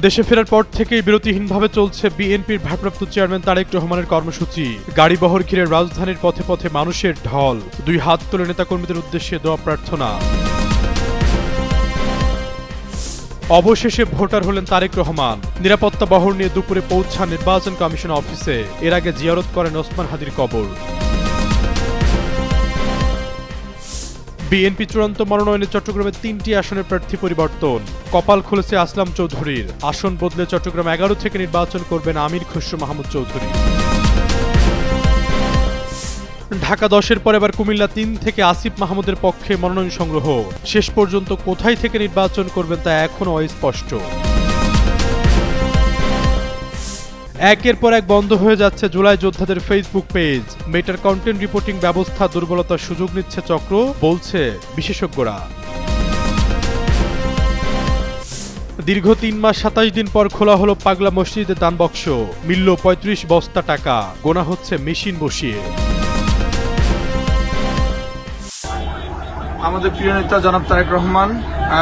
দেশে ফেরার পর থেকেই বিরতিহীনভাবে চলছে বিএনপির ভারপ্রাপ্ত চেয়ারম্যান তারেক রহমানের কর্মসূচি। গাড়িবহর ঘিরে রাজধানীর পথে পথে মানুষের ঢল। দুই হাত তুলে নেতাকর্মীদের উদ্দেশ্যে দোয়া প্রার্থনা। অবশেষে ভোটার হলেন তারেক রহমান। নিরাপত্তা বহর নিয়ে দুপুরে পৌঁছান নির্বাচন কমিশন অফিসে। এর আগে জিয়ারত করেন ওসমান হাদির কবর। বিএনপি চূড়ান্ত মনোনয়নে চট্টগ্রামে তিনটি আসনের প্রার্থী পরিবর্তন। কপাল খুলেছে আসলাম চৌধুরীর। আসন বদলে চট্টগ্রাম এগারো থেকে নির্বাচন করবেন আমির খসরু মাহমুদ চৌধুরী। ঢাকা দশের পর এবার কুমিল্লা তিন থেকে আসিফ মাহমুদের পক্ষে মনোনয়ন সংগ্রহ। শেষ পর্যন্ত কোথায় থেকে নির্বাচন করবেন তা এখনও অস্পষ্ট। একের পর এক বন্ধ হয়ে যাচ্ছে জুলাই যোদ্ধাদের ফেসবুক পেজ মেটার কন্টেন্ট রিপোর্টিং ব্যবস্থা দুর্বলতার সুযোগ নিচ্ছে চক্র, বলছে বিশেষজ্ঞরা। দীর্ঘ তিন মাস সাতাশ দিন পর খোলা হলো পাগলা মসজিদের দানবক্স মিলল পঁয়ত্রিশ বস্তা টাকা, গোনা হচ্ছে মেশিন বসিয়ে। আমাদের প্রিয় নেতা জনাব তারেক রহমান,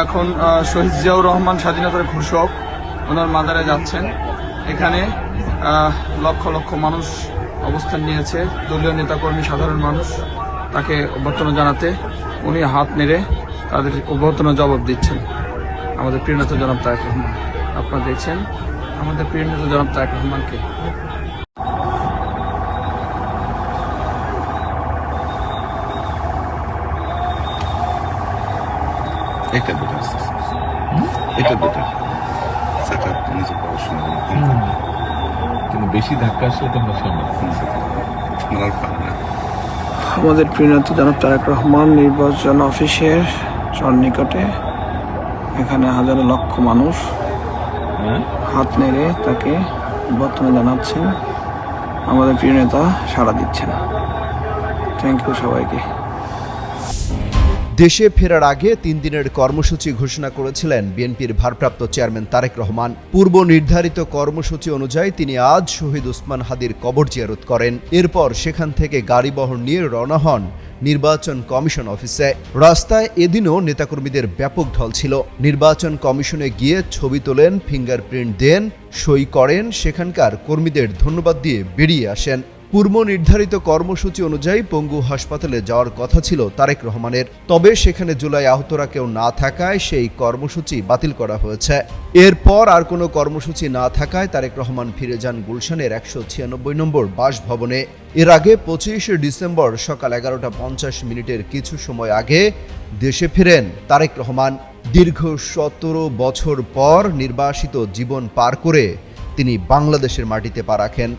এখন শহীদ জিয়াউর রহমান স্বাধীনতার ঘোষক, ওনার মাদারে যাচ্ছেন। এখানে লক্ষ লক্ষ মানুষ অবস্থান নিয়েছে। দলীয় নেতাকর্মী সাধারণ মানুষ তাকে অভ্যর্থনা জানাতে উনি হাত নেড়ে তাদের অভ্যর্থনা জবাব দিচ্ছেন। আমাদের প্রিয় নেতা জনাব তারেক রহমান আপনারা দেখছেন আমাদের প্রিয় নেতা জনাব তারেক রহমানকে। এটা বেটার। এটা বেটার সেটা নিজে পড়াশোনা। করে কিন্তু বেশি ধাক্কা আসলে তো আমরা সামনে আপনার আর পারে না আমাদের প্রিয় নেতা জনাব তারেক রহমান নির্বাচন অফিসের সন্নিকটে। এখানে হাজারো লক্ষ মানুষ হ্যাঁ? হাত নেড়ে তাকে অভ্যর্থনা জানাচ্ছেন। আমাদের প্রিয় নেতা সাড়া দিচ্ছেন। থ্যাংক ইউ সবাইকে। দেশে ফেরার আগে তিন দিনের কর্মসূচি ঘোষণা করেছিলেন বিএনপির ভারপ্রাপ্ত চেয়ারম্যান তারেক রহমান। পূর্ব নির্ধারিত কর্মসূচি অনুযায়ী তিনি আজ শহীদ উসমান হাদির কবর জিয়ারত করেন। এরপর সেখান থেকে গাড়ি বহন নিয়ে রওনা হন নির্বাচন কমিশন অফিসে। রাস্তায় এদিনও নেতাকর্মীদের ব্যাপক ঢল ছিল। নির্বাচন কমিশনে গিয়ে ছবি তোলেন, ফিঙ্গারপ্রিন্ট দেন, সই করেন, সেখানকার কর্মীদের ধন্যবাদ দিয়ে বেরিয়ে আসেন। পূর্ব নির্ধারিত কর্মসূচি অনুযায়ী পঙ্গু হাসপাতালে যাওয়ার কথা ছিল তারেক রহমানের। তবে সেখানে জুলাই আহতরা কেউ না থাকায় সেই কর্মসূচি বাতিল করা হয়েছে। এরপর আর কোনো কর্মসূচি না থাকায় তারেক রহমান ফিরে যান গুলশানের একশো ছিয়ানব্বই নম্বর বাসভবনে। এর আগে পঁচিশে ডিসেম্বর সকাল এগারোটা পঞ্চাশ মিনিটের কিছু সময় আগে দেশে ফিরেন তারেক রহমান। দীর্ঘ সতেরো বছর পর নির্বাসিত জীবন পার করে তিনি বাংলাদেশের মাটিতে পা রাখেন।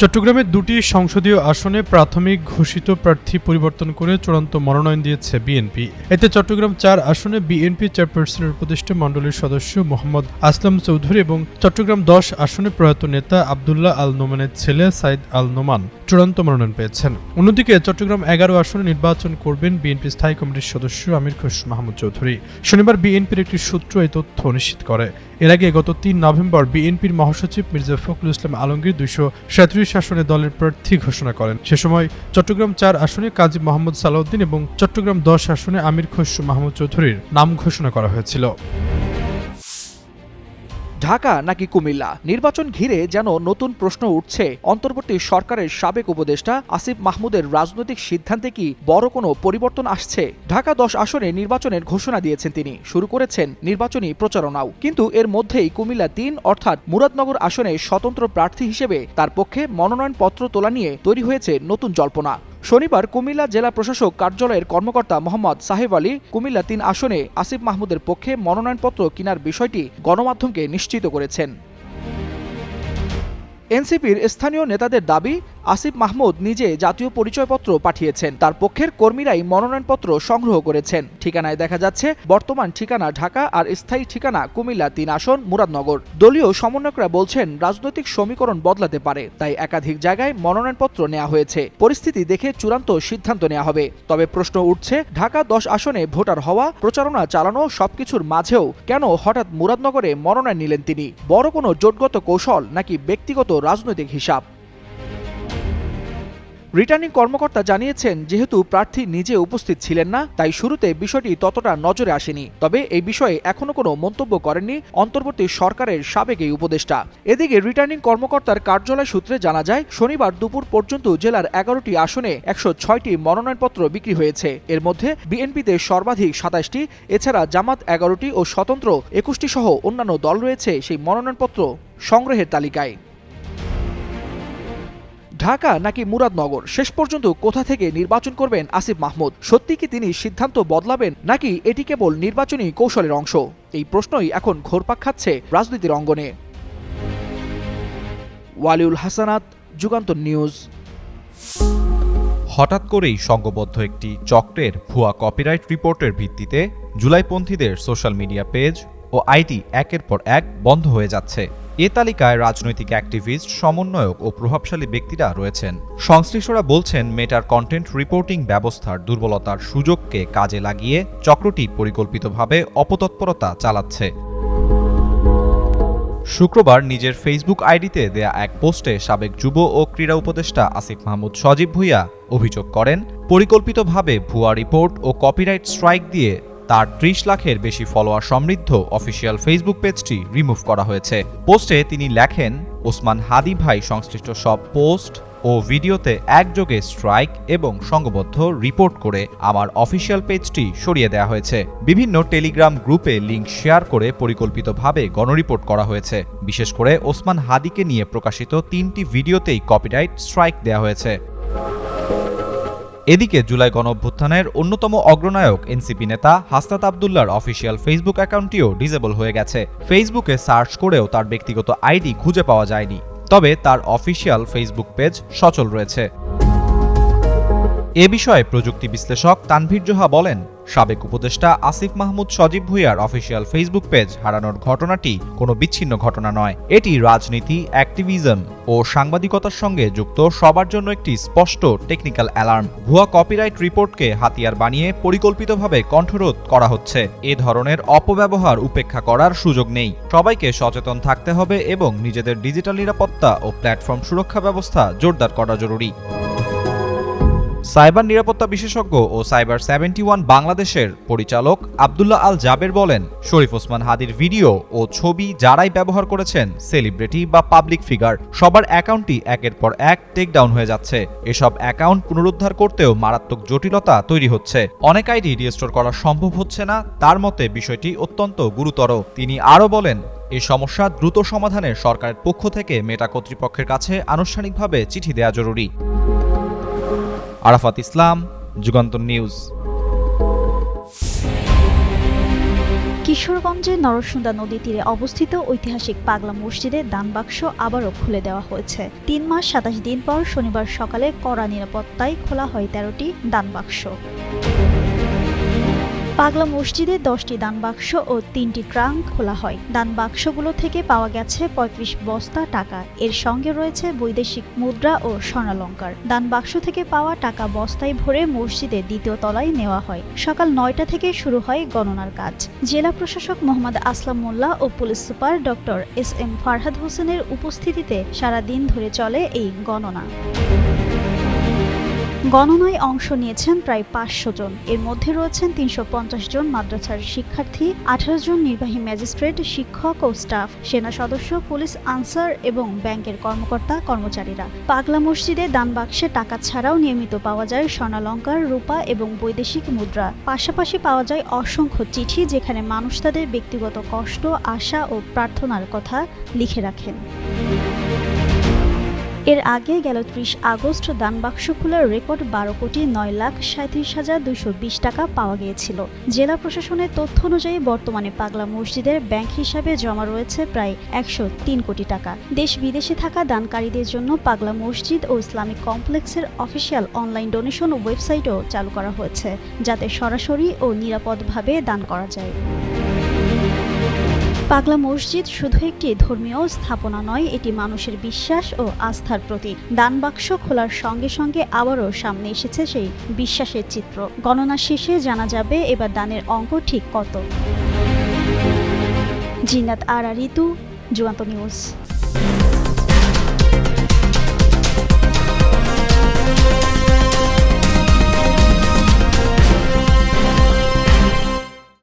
চট্টগ্রামের দুটি সংসদীয় আসনে প্রাথমিক ঘোষিত প্রার্থী পরিবর্তন করে চূড়ান্ত মনোনয়ন দিয়েছে বিএনপি। এতে চট্টগ্রাম চার আসনে বিএনপি চেয়ারপারসনের উপদেষ্টা মণ্ডলীর সদস্য মোহাম্মদ আসলাম চৌধুরী এবং চট্টগ্রাম দশ আসনে প্রয়াত নেতা আবদুল্লাহ আল নোমানের ছেলে সাইদ আল নোমান চূড়ান্ত মনোনয়ন পেয়েছেন। অন্যদিকে চট্টগ্রাম এগারো আসনে নির্বাচন করবেন বিএনপি স্থায়ী কমিটির সদস্য আমির খসরু মাহমুদ চৌধুরী। শনিবার বিএনপির একটি সূত্র এই তথ্য নিশ্চিত করে। এর আগে গত তিন নভেম্বর বিএনপির মহাসচিব মির্জা ফখরুল ইসলাম আলমগীর দুইশো সাঁত্রিশ আসনে দলের প্রার্থী ঘোষণা করেন। সে সময় চট্টগ্রাম চার আসনে কাজী মোহাম্মদ সালাউদ্দিন এবং চট্টগ্রাম দশ আসনে আমির খসরু মাহমুদ চৌধুরীর নাম ঘোষণা করা হয়েছিল। ঢাকা নাকি কুমিল্লা? নির্বাচন ঘিরে যেন নতুন প্রশ্ন উঠছে। অন্তর্বর্তী সরকারের সাবেক উপদেষ্টা আসিফ মাহমুদের রাজনৈতিক সিদ্ধান্তে কি বড় কোনো পরিবর্তন আসছে? ঢাকা দশ আসনে নির্বাচনের ঘোষণা দিয়েছেন তিনি। শুরু করেছেন নির্বাচনী প্রচারণাও। কিন্তু এর মধ্যেই কুমিল্লা তিন অর্থাৎ মুরাদনগর আসনে স্বতন্ত্র প্রার্থী হিসেবে তার পক্ষে মনোনয়নপত্র তোলা নিয়ে তৈরি হয়েছে নতুন জল্পনা। শনিবার কুমিল্লা জেলা প্রশাসক কার্যালয়ের কর্মকর্তা মোহাম্মদ সাহেব আলী কুমিল্লা তিন আসনে আসিফ মাহমুদের পক্ষে মনোনয়নপত্র কেনার বিষয়টি গণমাধ্যমকে নিশ্চিত করেছেন। এনসিপির স্থানীয় নেতাদের দাবি আসিফ মাহমুদ নিজে জাতীয় পরিচয়পত্র পাঠিয়েছেন। তার পক্ষের কর্মীরাই মনোনয়নপত্র সংগ্রহ করেছেন। ঠিকানায় দেখা যাচ্ছে, বর্তমান ঠিকানা ঢাকা আর স্থায়ী ঠিকানা কুমিল্লা তিন আসন, মুরাদনগর। দলীয় সমন্বয়করা বলছেন, রাজনৈতিক সমীকরণ বদলাতে পারে, তাই একাধিক জায়গায় মনোনয়নপত্র নেওয়া হয়েছে। পরিস্থিতি দেখে চূড়ান্ত সিদ্ধান্ত নেওয়া হবে। তবে প্রশ্ন উঠছে, ঢাকা দশ আসনে ভোটার হওয়া, প্রচারণা চালানো সবকিছুর মাঝেও কেন হঠাৎ মুরাদনগরে মনোনয়ন নিলেন তিনি? বড় কোনো জোটগত কৌশল নাকি ব্যক্তিগত রাজনৈতিক হিসাব? রিটার্নিং কর্মকর্তা জানিয়েছেন, যেহেতু প্রার্থী নিজে উপস্থিত ছিলেন না, তাই শুরুতে বিষয়টি ততটা নজরে আসেনি। তবে এই বিষয়ে এখনও কোনো মন্তব্য করেননি অন্তর্বর্তী সরকারের সাবেক এই উপদেষ্টা। এদিকে রিটার্নিং কর্মকর্তার কার্যালয় সূত্রে জানা যায়, শনিবার দুপুর পর্যন্ত জেলার এগারোটি আসনে একশো ছয়টি মনোনয়নপত্র বিক্রি হয়েছে। এর মধ্যে বিএনপিতে সর্বাধিক সাতাশটি, এছাড়া জামাত এগারোটি ও স্বতন্ত্র একুশটি সহ অন্যান্য দল রয়েছে সেই মনোনয়নপত্র সংগ্রহের তালিকায়। ঢাকা নাকি মুরাদনগর? শেষ পর্যন্ত কোথা থেকে নির্বাচন করবেন আসিফ মাহমুদ? সত্যি কি তিনি সিদ্ধান্ত বদলাবেন নাকি এটি কেবল নির্বাচনী কৌশলের অংশ? এই প্রশ্নই এখন ঘোরপাক খাচ্ছে রাজনীতির অঙ্গনে। ওয়ালিউল হাসানাত, যুগান্তর নিউজ। হঠাৎ করেই সংঘবদ্ধ একটি চক্রের ভুয়া কপিরাইট রিপোর্টের ভিত্তিতে জুলাইপন্থীদের সোশ্যাল মিডিয়া পেজ ও আইডি একের পর এক বন্ধ হয়ে যাচ্ছে। এ তালিকায় রাজনৈতিক অ্যাক্টিভিস্ট, সমন্বয়ক ও প্রভাবশালী ব্যক্তিরা রয়েছেন। সংশ্লিষ্টরা বলছেন, মেটার কন্টেন্ট রিপোর্টিং ব্যবস্থার দুর্বলতার সুযোগকে কাজে লাগিয়ে চক্রটি পরিকল্পিতভাবে অপতৎপরতা চালাচ্ছে। শুক্রবার নিজের ফেসবুক আইডিতে দেয়া এক পোস্টে সাবেক যুব ও ক্রীড়া উপদেষ্টা আসিফ মাহমুদ সজীব ভুইয়া অভিযোগ করেন, পরিকল্পিতভাবে ভুয়া রিপোর্ট ও কপিরাইট স্ট্রাইক দিয়ে তার ত্রিশ লাখের বেশি ফলোয়ার সমৃদ্ধ অফিসিয়াল ফেসবুক পেজটি রিমুভ করা হয়েছে। পোস্টে তিনি লেখেন, ওসমান হাদি ভাই সংশ্লিষ্ট সব পোস্ট ও ভিডিওতে একযোগে স্ট্রাইক এবং সংঘবদ্ধ রিপোর্ট করে আমার অফিসিয়াল পেজটি সরিয়ে দেওয়া হয়েছে। বিভিন্ন টেলিগ্রাম গ্রুপে লিঙ্ক শেয়ার করে পরিকল্পিতভাবে গণরিপোর্ট করা হয়েছে। বিশেষ করে ওসমান হাদিকে নিয়ে প্রকাশিত তিনটি ভিডিওতেই কপিরাইট স্ট্রাইক দেওয়া হয়েছে। এদিকে জুলাই গণঅভ্যুত্থানের অন্যতম অগ্রনায়ক এনসিপি নেতা হাসনাত আবদুল্লার অফিসিয়াল ফেসবুক অ্যাকাউন্টটিও ডিজেবল হয়ে গেছে। ফেসবুকে সার্চ করেও তার ব্যক্তিগত আইডি খুঁজে পাওয়া যায়নি। তবে তার অফিসিয়াল ফেসবুক পেজ সচল রয়েছে। এ বিষয়ে প্রযুক্তি বিশ্লেষক তানভীর জোহা বলেন, সাবেক উপদেষ্টা আসিফ মাহমুদ সজীব ভুইয়ার অফিসিয়াল ফেসবুক পেজ হারানোর ঘটনাটি কোনো বিচ্ছিন্ন ঘটনা নয়। এটি রাজনীতি, অ্যাক্টিভিজম ও সাংবাদিকতার সঙ্গে যুক্ত সবার জন্য একটি স্পষ্ট টেকনিক্যাল অ্যালার্ম। ভুয়া কপিরাইট রিপোর্টকে হাতিয়ার বানিয়ে পরিকল্পিতভাবে কণ্ঠরোধ করা হচ্ছে। এ ধরনের অপব্যবহার উপেক্ষা করার সুযোগ নেই। সবাইকে সচেতন থাকতে হবে এবং নিজেদের ডিজিটাল নিরাপত্তা ও প্ল্যাটফর্ম সুরক্ষা ব্যবস্থা জোরদার করা জরুরি। সাইবার নিরাপত্তা বিশেষজ্ঞ ও সাইবার সেভেন্টি ওয়ান বাংলাদেশের পরিচালক আবদুল্লাহ আল জাবের বলেন, শরীফ ওসমান হাদির ভিডিও ও ছবি যারাই ব্যবহার করেছেন, সেলিব্রিটি বা পাবলিক ফিগার, সবার অ্যাকাউন্টই একের পর এক টেক ডাউন হয়ে যাচ্ছে। এসব অ্যাকাউন্ট পুনরুদ্ধার করতেও মারাত্মক জটিলতা তৈরি হচ্ছে। অনেক আইডি রিস্টোর করা সম্ভব হচ্ছে না, তার মতে বিষয়টি অত্যন্ত গুরুতর। তিনি আরও বলেন এই সমস্যা দ্রুত সমাধানে সরকারের পক্ষ থেকে মেটা কর্তৃপক্ষের কাছে আনুষ্ঠানিকভাবে চিঠি দেওয়া জরুরি। আরাফাত ইসলাম, যুগান্তর নিউজ। কিশোরগঞ্জের নরসুন্দা নদী তীরে অবস্থিত ঐতিহাসিক পাগলা মসজিদে দান বাক্স আবারও খুলে দেওয়া হয়েছে। তিন মাস সাতাশ দিন পর শনিবার সকালে কড়া নিরাপত্তায় খোলা হয় তেরোটি দান বাক্স। পাগলা মসজিদে দশটি দান বাক্স ও তিনটি ট্রাঙ্ক খোলা হয়। দান বাক্সগুলো থেকে পাওয়া গেছে পঁয়ত্রিশ বস্তা টাকা। এর সঙ্গে রয়েছে বৈদেশিক মুদ্রা ও স্বর্ণালঙ্কার। দান বাক্স থেকে পাওয়া টাকা বস্তায় ভরে মসজিদের দ্বিতীয় তলায় নেওয়া হয়। সকাল নয়টা থেকে শুরু হয় গণনার কাজ। জেলা প্রশাসক মোহাম্মদ আসলাম মোল্লা ও police super doctor S M Farhad হোসেনের উপস্থিতিতে সারা দিন ধরে চলে এই গণনা। গণনায় অংশ নিয়েছেন প্রায় পাঁচশো জন। এর মধ্যে রয়েছেন তিনশো পঞ্চাশ জন মাদ্রাসার শিক্ষার্থী, আঠারো জন নির্বাহী ম্যাজিস্ট্রেট, শিক্ষক ও স্টাফ, সেনা সদস্য, পুলিশ আনসার এবং ব্যাংকের কর্মকর্তা, কর্মচারীরা। পাগলা মসজিদে দান বাক্সে টাকা ছাড়াও নিয়মিত পাওয়া যায় স্বর্ণালঙ্কার, রূপা এবং বৈদেশিক মুদ্রা। পাশাপাশি পাওয়া যায় অসংখ্য চিঠি যেখানে মানুষ তাদের ব্যক্তিগত কষ্ট, আশা ও প্রার্থনার কথা লিখে রাখেন। এর আগে গেল ত্রিশ আগস্ট দানবাক্স খোলার রেকর্ড বারো কোটি নয় লাখ সাঁত্রিশ হাজার দুশো বিশ টাকা পাওয়া গিয়েছিল। জেলা প্রশাসনের তথ্য অনুযায়ী বর্তমানে পাগলা মসজিদের ব্যাংক হিসাবে জমা রয়েছে প্রায় একশো তিন কোটি টাকা। দেশ বিদেশে থাকা দানকারীদের জন্য পাগলা মসজিদ ও ইসলামিক কমপ্লেক্সের অফিসিয়াল অনলাইন ডোনেশন ওয়েবসাইটও চালু করা হয়েছে, যাতে সরাসরি ও নিরাপদভাবে দান করা যায়। পাগলা মসজিদ শুধু একটি ধর্মীয় স্থাপনা নয়, এটি মানুষের বিশ্বাস ও আস্থার প্রতীক। দান বাক্স খোলার সঙ্গে সঙ্গে আবারও সামনে এসেছে সেই বিশ্বাসের চিত্র। গণনা শেষে জানা যাবে এবার দানের অঙ্ক ঠিক কত। জিনাত আর ঋতু জুয়ান্ত নিউজ।